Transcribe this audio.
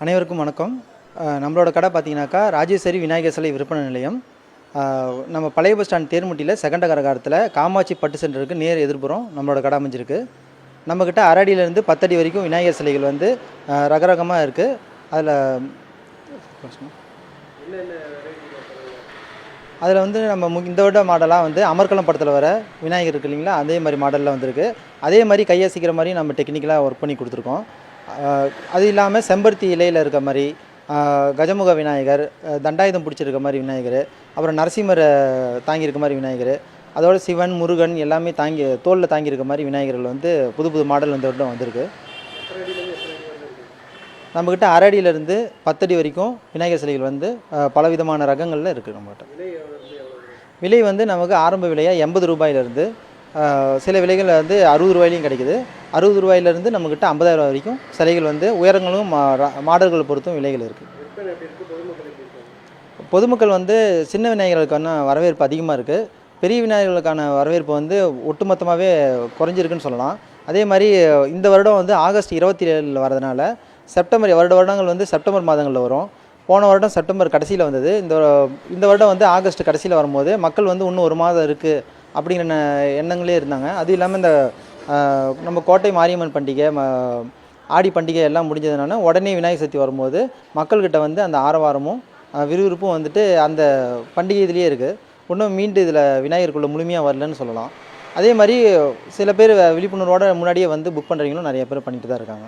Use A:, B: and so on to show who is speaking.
A: அனைவருக்கும் வணக்கம். நம்மளோட கடை பார்த்தீங்கன்னாக்கா ராஜேஸ்வரி விநாயகர் சிலை விற்பனை நிலையம். நம்ம பழைய பஸ் ஸ்டாண்ட் தேர்முட்டியில் செகண்ட் கரகாரத்தில் காமாட்சி பட்டு சென்டருக்கு நேர் எதிர்ப்புறம் நம்மளோட கடை அமைஞ்சிருக்கு. நம்மக்கிட்ட அரடியிலேருந்து பத்தடி வரைக்கும் விநாயகர் சிலைகள் வந்து ரகரகமாக இருக்குது அதில் அதில் வந்து நம்ம மு- இந்த விட மாடலாக வந்து அமர்கலம் படத்தில் வர விநாயகர் இருக்கு இல்லைங்களா? அதே மாதிரி மாடலில் வந்திருக்கு. அதே மாதிரி கையசிக்கிற மாதிரி நம்ம டெக்னிக்கலாக ஒர்க் பண்ணி கொடுத்துருக்கோம். அது இல்லாமல் செம்பருத்தி இலையில் இருக்க மாதிரி கஜமுக விநாயகர் தண்டாயுதம் பிடிச்சிருக்க மாதிரி விநாயகர் அப்புறம் நரசிம்மரை தாங்கியிருக்க மாதிரி விநாயகர் அதோட சிவன் முருகன் எல்லாமே தாங்கி தோலில் தாங்கியிருக்க மாதிரி விநாயகர்கள் வந்து புது புது மாடல் இந்த வருடம் வந்திருக்கு. நம்மக்கிட்ட அரடியிலேருந்து பத்தடி வரைக்கும் விநாயகர் சிலைகள் வந்து பலவிதமான ரகங்களில் இருக்குது நம்மகிட்ட. விலை வந்து நமக்கு ஆரம்ப விலையாக எண்பது ரூபாயிலிருந்து சில விலைகள் வந்து அறுபது ரூபாயிலையும் கிடைக்குது. அறுபது ரூபாயிலேருந்து நம்மக்கிட்ட ஐம்பதாயிரம் வரைக்கும் சிலைகள் வந்து உயரங்களும் மா- மாடல்களை பொறுத்தும் விலைகள் இருக்குது பொதுமக்கள் வந்து சின்ன விநாயகர்களுக்கான வரவேற்பு அதிகமாக இருக்குது பெரிய விநாயகர்களுக்கான வரவேற்பு வந்து ஒட்டுமொத்தமாகவே குறைஞ்சிருக்குன்னு சொல்லலாம். அதே மாதிரி இந்த வருடம் வந்து ஆகஸ்ட் இருபத்தி ஏழில் வரதுனால செப்டம்பர் வருட வருடங்கள் வந்து செப்டம்பர் மாதங்களில் வரும். போன வருடம் செப்டம்பர் கடைசியில் வந்தது. இந்த இந்த வருடம் வந்து ஆகஸ்ட் கடைசியில் வரும்போது மக்கள் வந்து இன்னும் ஒரு மாதம் இருக்குது அப்படிங்கிற ந- எண்ணங்களே இருந்தாங்க. அது இல்லாமல் இந்த நம்ம கோட்டை மாரியம்மன் பண்டிகை ம ஆடி பண்டிகை எல்லாம் முடிஞ்சதுனால உடனே விநாயகர் சதுர்த்தி வரும்போது மக்கள்கிட்ட வந்து அந்த ஆரவாரமும் விறுவிறுப்பும் வந்துட்டு அந்த பண்டிகை இதுலேயே இருக்குது இன்னும் மீண்டும் இதில் விநாயகருக்குள்ளே முழுமையாக வரலன்னு சொல்லலாம். அதே மாதிரி சில பேர் விழிப்புணர்வோட முன்னாடியே வந்து புக் பண்ணுறவங்களும் நிறைய பேர் பண்ணிட்டு தான் இருக்காங்க.